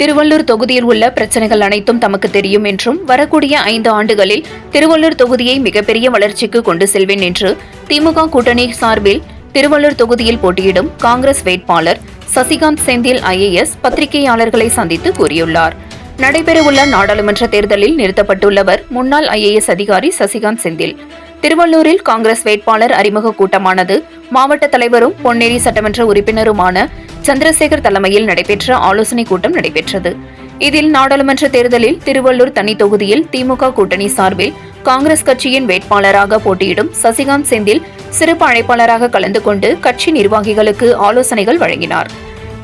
திருவள்ளூர் தொகுதியில் உள்ள பிரச்சனைகள் அனைத்தும் தமக்கு தெரியும் என்றும் வரக்கூடிய ஐந்து ஆண்டுகளில் திருவள்ளூர் தொகுதியை மிகப்பெரிய வளர்ச்சிக்கு கொண்டு செல்வேன் என்று திமுக கூட்டணி சார்பில் திருவள்ளூர் தொகுதியில் போட்டியிடும் காங்கிரஸ் வேட்பாளர் சசிகாந்த் செந்தில் ஐஏஎஸ் பத்திரிகையாளர்களை சந்தித்து கூறியுள்ளார். நடைபெறவுள்ள நாடாளுமன்ற தேர்தலில் நிறுத்தப்பட்டுள்ளவர் முன்னாள் ஐஏஎஸ் அதிகாரி சசிகாந்த் செந்தில். திருவள்ளூரில் காங்கிரஸ் வேட்பாளர் அறிமுக கூட்டமானது. மாவட்ட தலைவரும் பொன்னேரி சட்டமன்ற உறுப்பினருமான சந்திரசேகர் தலைமையில் நடைபெற்ற ஆலோசனைக் கூட்டம் நடைபெற்றது. இதில் நாடாளுமன்ற தேர்தலில் திருவள்ளூர் தனி தொகுதியில் திமுக கூட்டணி சார்பில் காங்கிரஸ் கட்சியின் வேட்பாளராக போட்டியிடும் சசிகாந்த் செந்தில் சிறப்பு அழைப்பாளராக கலந்து கொண்டு கட்சி நிர்வாகிகளுக்கு ஆலோசனைகள் வழங்கினார்.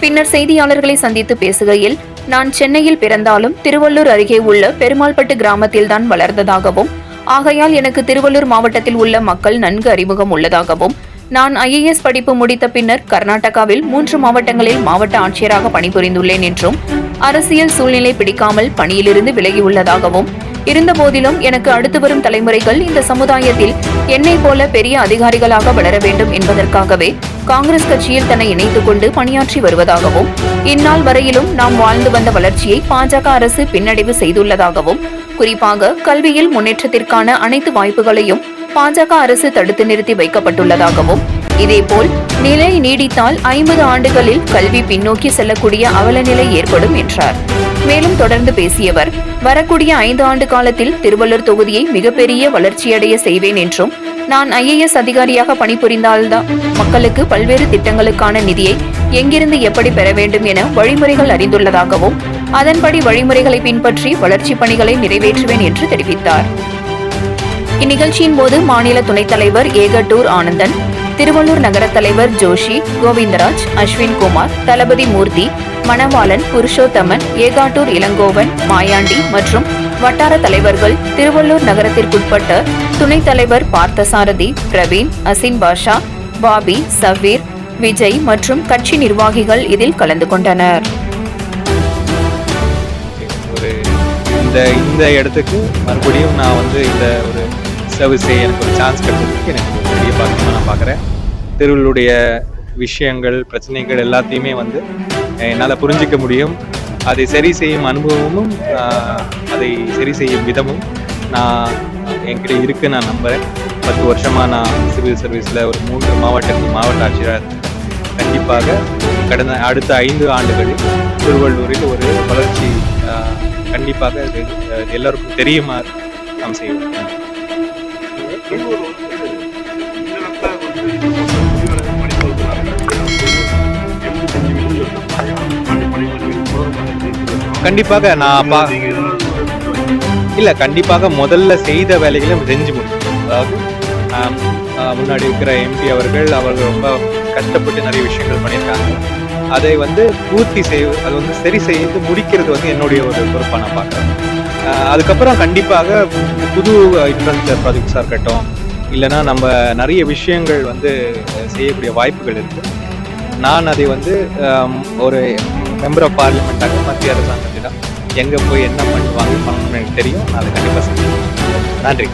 பின்னர் செய்தியாளர்களை சந்தித்து பேசுகையில் நான் சென்னையில் பிறந்தாலும் திருவள்ளூர் அருகே உள்ள பெருமாள்பட்டு கிராமத்தில்தான் வளர்ந்ததாகவும் ஆகையால் எனக்கு திருவள்ளூர் மாவட்டத்தில் உள்ள மக்கள் நன்கு அறிமுகம் உள்ளதாகவும் நான் ஐஏஎஸ் படிப்பு முடித்த பின்னர் கர்நாடகாவில் மூன்று மாவட்டங்களில் மாவட்ட ஆட்சியராக பணிபுரிந்துள்ளேன் என்றும் அரசியல் சூழ்நிலை பிடிக்காமல் பணியிலிருந்து விலகியுள்ளதாகவும் இருந்தபோதிலும் எனக்கு அடுத்து வரும் தலைமுறைகள் இந்த சமுதாயத்தில் என்னை போல பெரிய அதிகாரிகளாக வளர வேண்டும் என்பதற்காகவே காங்கிரஸ் கட்சியில் தன்னை இணைத்துக் கொண்டு பணியாற்றி வருவதாகவும் இந்நாள் வரையிலும் நாம் வாழ்ந்து வந்த வளர்ச்சியை பாஜக அரசு பின்னடைவு செய்துள்ளதாகவும் குறிப்பாக கல்வியில் முன்னேற்றத்திற்கான அனைத்து வாய்ப்புகளையும் பாஜக அரசு தடுத்து நிறுத்தி வைக்கப்பட்டுள்ளதாகவும் இதேபோல் நிலை நீடித்தால் ஐம்பது ஆண்டுகளில் கல்வி பின்னோக்கி செல்லக்கூடிய அவலநிலை ஏற்படும் என்றார். மேலும் தொடர்ந்து பேசியவர் வரக்கூடிய ஐந்து ஆண்டு காலத்தில் திருவள்ளூர் தொகுதியை மிகப்பெரிய வளர்ச்சியடைய செய்வேன் என்றும் நான் ஐஏஎஸ் அதிகாரியாக பணிபுரிந்தால்தான் மக்களுக்கு பல்வேறு திட்டங்களுக்கான நிதியை எங்கிருந்து எப்படி பெற வேண்டும் என வழிமுறைகள் அறிந்துள்ளதாகவும் அதன்படி வழிமுறைகளை பின்பற்றி வளர்ச்சிப் பணிகளை நிறைவேற்றுவேன் என்று தெரிவித்தார். இந்நிகழ்ச்சியின் போது மாநில துணைத் தலைவர் ஏகட்டூர் ஆனந்தன் திருவள்ளூர் நகர தலைவர் ஜோஷி கோவிந்தராஜ் அஸ்வின் குமார் தளபதி மூர்த்தி மணவாளன் புருஷோத்தமன் ஏகாட்டூர் இளங்கோவன் மாயாண்டி மற்றும் வட்டார தலைவர்கள் திருவள்ளூர் நகரத்திற்குட்பட்ட துணைத் தலைவர் பார்த்தசாரதி பிரவீன் அசின் பாஷா பாபி சவீர் விஜய் மற்றும் கட்சி நிர்வாகிகள் இதில் கலந்து கொண்டனர். இந்த இந்த இடத்துக்கு மறுபடியும் நான் வந்து இந்த ஒரு சர்வீஸ் எனக்கு ஒரு சான்ஸ் கிடைச்சதுக்கு எனக்கு பெரிய பாக்கியமாக நான் பார்க்குறேன். திருவள்ளுடைய விஷயங்கள் பிரச்சனைகள் எல்லாத்தையுமே வந்து என்னால் புரிஞ்சிக்க முடியும். அதை சரி செய்யும் அனுபவமும் அதை சரி செய்யும் விதமும் நான் என்கிட்ட இருக்கு நான் நம்புகிறேன் பத்து வருஷமாக நான் சிவில் சர்வீஸில் ஒரு மூன்று மாவட்டத்தில் மாவட்ட ஆட்சியராக கண்டிப்பாக கடந்த அடுத்த ஐந்து ஆண்டுகளில் திருவள்ளூரில் ஒரு வளர்ச்சி கண்டிப்பாக இது அஹ், எல்லாருக்கும் தெரியுமாறு நாம் செய்வோம். கண்டிப்பாக நான் பா இல்லை கண்டிப்பாக முதல்ல செய்த வேலைகளை செஞ்சு முடியும் அதாவது முன்னாடி இருக்கிற எம்பி அவர்கள் அவர்கள் ரொம்ப கஷ்டப்பட்டு நிறைய விஷயங்கள் பண்ணியிருக்காங்க. அதை வந்து பூர்த்தி செய் அது வந்து சரி செய்து முடிக்கிறது வந்து என்னுடைய ஒரு பொறுப்பாக நான் பார்க்குறேன். அதுக்கப்புறம் கண்டிப்பாக புது இன்ஃப்ராஸ்ட்ரக்சர் ப்ராஜெக்ட்ஸாக இருக்கட்டும் இல்லைன்னா நம்ம நிறைய விஷயங்கள் வந்து செய்யக்கூடிய வாய்ப்புகள் இருக்குது நான் அதை வந்து ஒரு மெம்பர் ஆஃப் பார்லிமெண்ட்டாக மத்திய அரசாங்கத்திடம் எங்கே போய் என்ன பண்ணுவாங்க பண்ணணும்னு எனக்கு தெரியும் நான் அதை கண்டிப்பாக செய்வேன். நன்றி.